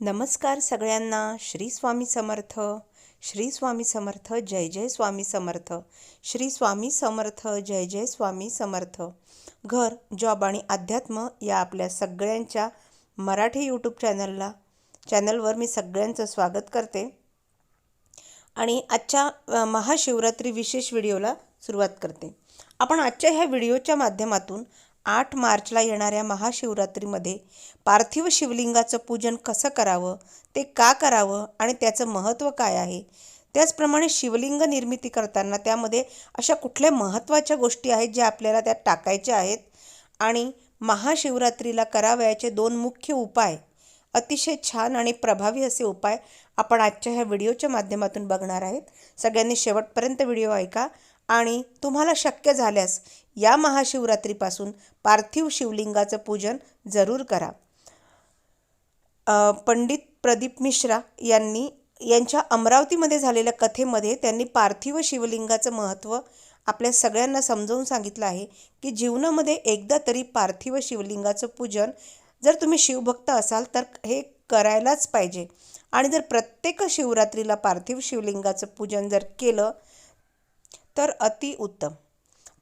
नमस्कार सगळ्यांना. श्री स्वामी समर्थ. श्री स्वामी समर्थ जय जय स्वामी समर्थ. श्री स्वामी समर्थ जय जय स्वामी समर्थ. घर जॉब आणि अध्यात्म या आपल्या सगळ्यांच्या मराठी यूट्यूब चॅनलला चॅनलवर मी सगळ्यांचं स्वागत करते. आणि आजच्या महाशिवरात्री विशेष व्हिडिओला सुरुवात करते. आपण आजच्या ह्या व्हिडिओच्या माध्यमातून आठ मार्चला येणाऱ्या महाशिवरात्रीमध्ये पार्थिव शिवलिंगाचं पूजन कसं करावं ते का करावं आणि त्याचं महत्त्व काय आहे? त्याचप्रमाणे शिवलिंग निर्मिती करताना त्यामध्ये अशा कुठल्या महत्त्वाच्या गोष्टी आहेत ज्या आपल्याला त्यात टाकायच्या आहेत? आणि महाशिवरात्रीला करावयाचे दोन मुख्य उपाय अतिशय छान आणि प्रभावी असे उपाय आपण आजच्या ह्या व्हिडिओच्या माध्यमातून बघणार आहेत. सगळ्यांनी शेवटपर्यंत व्हिडिओ ऐका आणि तुम्हाला शक्य झाल्यास या महाशिवरात्रीपासून पार्थिव शिवलिंगाचं पूजन जरूर करा. पंडित प्रदीप मिश्रा यांनी यांच्या अमरावतीमध्ये झालेल्या कथेमध्ये त्यांनी पार्थिव शिवलिंगाचं महत्त्व आपल्या सगळ्यांना समजावून सांगितलं आहे की जीवनामध्ये एकदा तरी पार्थिव शिवलिंगाचं पूजन जर तुम्ही शिवभक्त असाल तर हे करायलाच पाहिजे. आणि जर प्रत्येक शिवरात्रीला पार्थिव शिवलिंगाचं पूजन जर केलं तर अतिउत्तम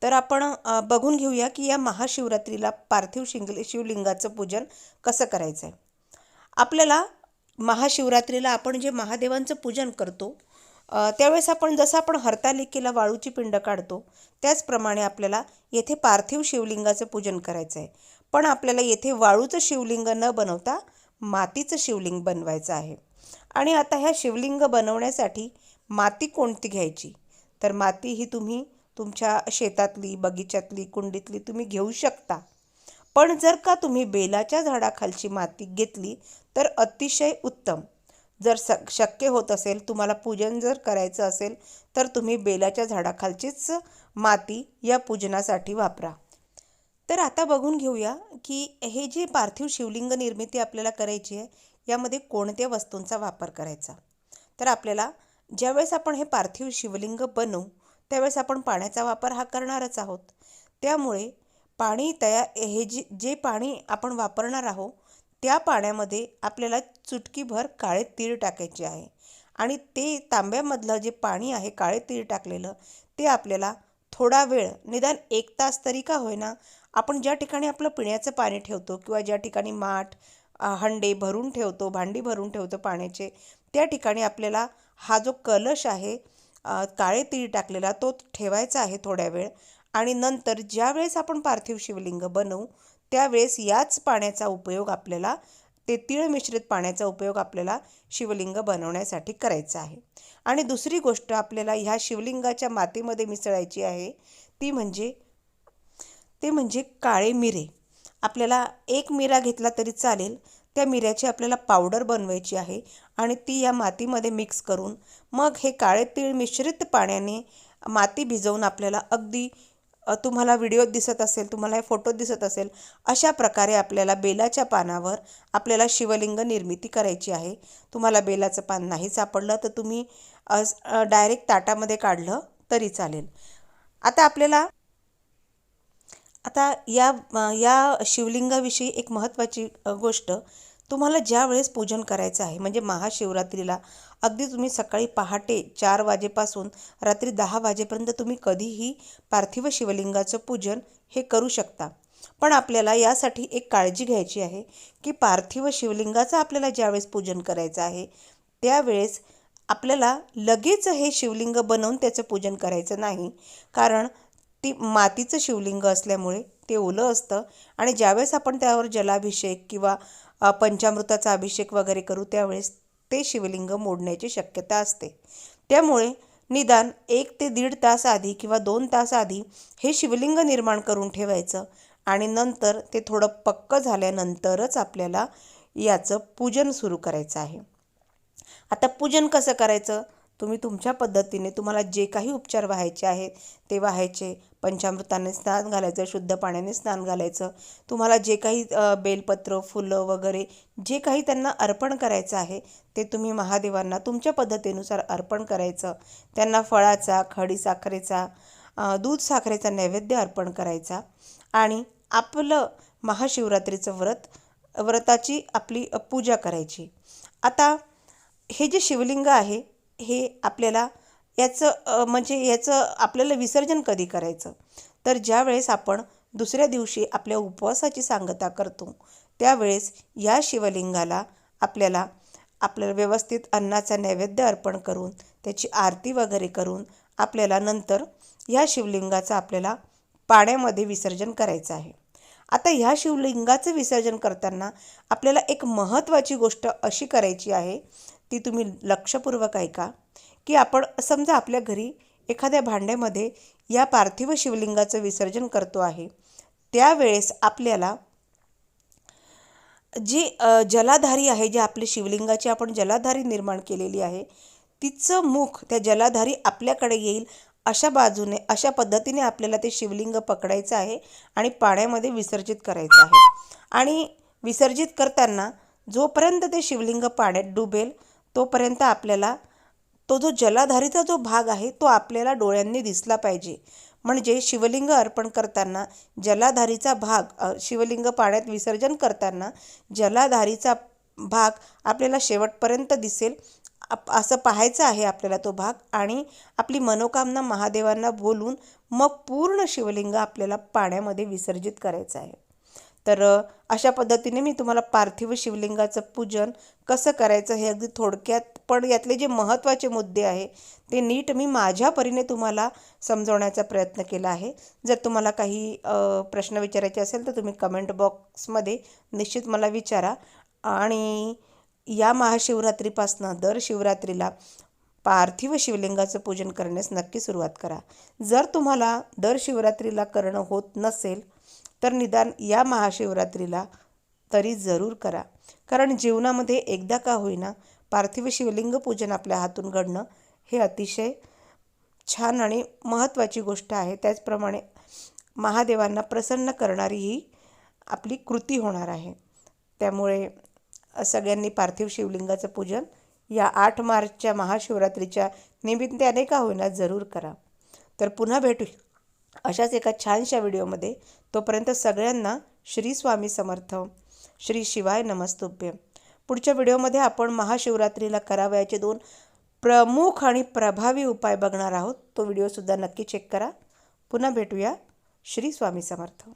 तर आपण बघून घेऊया की या महाशिवरात्रीला पार्थिव शिंग शिवलिंगाचं पूजन कसं करायचं आहे आपल्याला महाशिवरात्रीला आपण जे महादेवांचं पूजन करतो त्यावेळेस आपण जसं आपण हरतालिकेला वाळूची पिंड काढतो त्याचप्रमाणे आपल्याला येथे पार्थिव शिवलिंगाचं पूजन करायचं आहे पण आपल्याला येथे वाळूचं शिवलिंग न बनवता मातीचं शिवलिंग बनवायचं आहे. आणि आता ह्या शिवलिंग बनवण्यासाठी माती कोणती घ्यायची? तर माती ही तुम्ही तुमच्या शेतातली बगीच्यातली कुंडीतली तुम्ही घेऊ शकता. पण जर का तुम्ही बेलाच्या झाडाखालची माती घेतली तर अतिशय उत्तम. जर स शक्य होत असेल तुम्हाला पूजन जर करायचं असेल तर तुम्ही बेलाच्या झाडाखालचीच माती या पूजनासाठी वापरा. तर आता बघून घेऊया की हे जे पार्थिव शिवलिंग निर्मिती आपल्याला करायची आहे यामध्ये कोणत्या वस्तूंचा वापर करायचा? तर आपल्याला ज्यावेळेस आपण हे पार्थिव शिवलिंग बनवू त्यावेळेस आपण पाण्याचा वापर हा करणारच आहोत. त्यामुळे पाणी तयार हे जे जे पाणी आपण वापरणार आहोत त्या पाण्यामध्ये आपल्याला चुटकीभर काळे तीळ टाकायचे आहे. आणि ते तांब्यामधलं जे पाणी आहे काळे तीळ टाकलेलं ते आपल्याला थोडा वेळ निदान एक तास तरी का होईना आपण ज्या ठिकाणी आपलं पिण्याचं पाणी ठेवतो किंवा ज्या ठिकाणी माठ हंडे भरून ठेवतो भांडी भरून ठेवतो पाण्याचे त्या ठिकाणी आपल्याला हा जो कलश आहे काळे तीळ टाकलेला तो ठेवायचा आहे थोड्या वेळ आणि नंतर ज्यावेळेस आपण पार्थिव शिवलिंग बनवू त्यावेळेस याच पाण्याचा उपयोग आपल्याला ते तीळ मिश्रित पाण्याचा उपयोग आपल्याला शिवलिंग बनवण्यासाठी करायचा आहे. आणि दुसरी गोष्ट आपल्याला ह्या शिवलिंगाच्या मातीमध्ये मिसळायची आहे ती म्हणजे ते म्हणजे काळे मिरे. आपल्याला एक मिरा घेतला तरी चालेल त्या मिऱ्याची आपल्याला पावडर बनवायची आहे आणि ती या मातीमध्ये मिक्स करून मग हे काळे तीळ मिश्रित पाण्याने माती भिजवून आपल्याला अगदी तुम्हाला व्हिडिओत दिसत असेल तुम्हाला हे फोटोत दिसत असेल अशा प्रकारे आपल्याला बेलाच्या पानावर आपल्याला शिवलिंग निर्मिती करायची आहे. तुम्हाला बेलाचं पान नाही सापडलं तर तुम्ही डायरेक्ट ताटामध्ये काढलं तरी चालेल. आता आपल्याला आता या या शिवलिंगाविषयी एक महत्त्वाची गोष्ट. तुम्हाला ज्या वेळेस पूजन करायचं आहे म्हणजे महाशिवरात्रीला अगदी तुम्ही सकाळी पहाटे चार वाजेपासून रात्री दहा वाजेपर्यंत तुम्ही कधीही पार्थिव शिवलिंगाचं पूजन हे करू शकता. पण आपल्याला यासाठी एक काळजी घ्यायची आहे की पार्थिव शिवलिंगाचं आपल्याला ज्यावेळेस पूजन करायचं आहे त्यावेळेस आपल्याला लगेच हे शिवलिंग बनवून त्याचं पूजन करायचं नाही. कारण ती मातीचं शिवलिंग असल्यामुळे ते ओलं असतं आणि ज्यावेळेस आपण त्यावर जलाभिषेक किंवा पंचामृताचा अभिषेक वगैरे करू त्यावेळेस ते शिवलिंग मोडण्याची शक्यता असते. त्यामुळे निदान एक ते दीड तास आधी किंवा दोन तास आधी हे शिवलिंग निर्माण करून ठेवायचं आणि नंतर ते थोडं पक्क झाल्यानंतरच आपल्याला याचं पूजन सुरू करायचं आहे. आता पूजन कसं करायचं? तुम्ही तुमच्या पद्धतीने तुम्हाला जे काही उपचार व्हायचे आहेत ते व्हायचे. पंचामृताने स्नान घालायचं शुद्ध पाण्याने स्नान घालायचं. तुम्हाला जे काही बेलपत्र फुलं वगैरे जे काही त्यांना अर्पण करायचं आहे ते तुम्ही महादेवांना तुमच्या पद्धतीनुसार अर्पण करायचं. त्यांना फळाचा खडी साखरेचा दूध साखरेचा नैवेद्य अर्पण करायचा. आणि आपलं महाशिवरात्रीचं व्रत व्रताची आपली पूजा करायची. आता हे जे शिवलिंग आहे हे आपल्याला याचं म्हणजे याचं आपल्याला विसर्जन कधी करायचं? तर ज्यावेळेस आपण दुसऱ्या दिवशी आपल्या उपवासाची सांगता करतो त्यावेळेस या शिवलिंगाला आपल्याला आपल्याला व्यवस्थित अन्नाचा नैवेद्य अर्पण करून त्याची आरती वगैरे करून आपल्याला नंतर या शिवलिंगाचं आपल्याला पाण्यामध्ये विसर्जन करायचं आहे. आता ह्या शिवलिंगाचं विसर्जन करताना आपल्याला एक महत्त्वाची गोष्ट अशी करायची आहे ती तुम्ही लक्षपूर्वक ऐका की आपण समजा आपल्या घरी एखाद्या भांड्यामध्ये या पार्थिव शिवलिंगाचं विसर्जन करतो आहे त्यावेळेस आपल्याला जी जलाधारी आहे जी आपली शिवलिंगाची आपण जलाधारी निर्माण केलेली आहे तिचं मुख त्या जलाधारी आपल्याकडे येईल अशा बाजूने अशा पद्धतीने आपल्याला ते शिवलिंग पकडायचं आहे आणि पाण्यामध्ये विसर्जित करायचं आहे. आणि विसर्जित करताना जोपर्यंत ते शिवलिंग पाण्यात डुबेल तोपर्यंत आपल्याला तो जो जलाधारीचा जो भाग आहे तो आपल्याला डोळ्यांनी दिसला पाहिजे. म्हणजे शिवलिंग अर्पण करताना जलाधारीचा भाग शिवलिंग पाण्यात विसर्जन करताना जलाधारीचा भाग आपल्याला शेवटपर्यंत दिसेल. आप असं पाहायचं आहे आपल्याला तो भाग. आणि आपली मनोकामना महादेवांना बोलून मग पूर्ण शिवलिंग आपल्याला पाण्यामध्ये विसर्जित करायचं आहे. तर अशा पद्धतीने मी तुम्हाला पार्थिव शिवलिंगाचं पूजन कसं करायचं हे अगदी थोडक्यात पण यातले जे महत्त्वाचे मुद्दे आहे ते नीट मी माझ्या परीने तुम्हाला समजवण्याचा प्रयत्न केला आहे. जर तुम्हाला काही प्रश्न विचारायचे असेल तर तुम्ही कमेंट बॉक्समध्ये निश्चित मला विचारा. आणि या महाशिवरात्रीपासनं दर शिवरात्रीला पार्थिव शिवलिंगाचं पूजन करण्यास नक्की सुरुवात करा. जर तुम्हाला दर शिवरात्रीला करणं होत नसेल तर निदान या महाशिवरात्रीला तरी जरूर करा. कारण जीवनामध्ये एकदा का होईना पार्थिव शिवलिंग पूजन आपल्या हातून घडणं हे अतिशय छान आणि महत्त्वाची गोष्ट आहे. त्याचप्रमाणे महादेवांना प्रसन्न करणारी ही आपली कृती होणार आहे. त्यामुळे सगळ्यांनी पार्थिव शिवलिंगाचं पूजन या आठ मार्चच्या महाशिवरात्रीच्या निमित्ताने का होईना जरूर करा. तर पुन्हा भेटू अशाच एका छानशा व्हिडिओमध्ये तोपर्यंत सगळ्यांना श्री स्वामी समर्थ श्री शिवाय नमस्तुभ्य. पुढच्या व्हिडिओमध्ये आपण महाशिवरात्रीला करावयाचे दोन प्रमुख आणि प्रभावी उपाय बघणार आहोत. तो व्हिडिओसुद्धा नक्की चेक करा. पुन्हा भेटूया. श्री स्वामी समर्थ.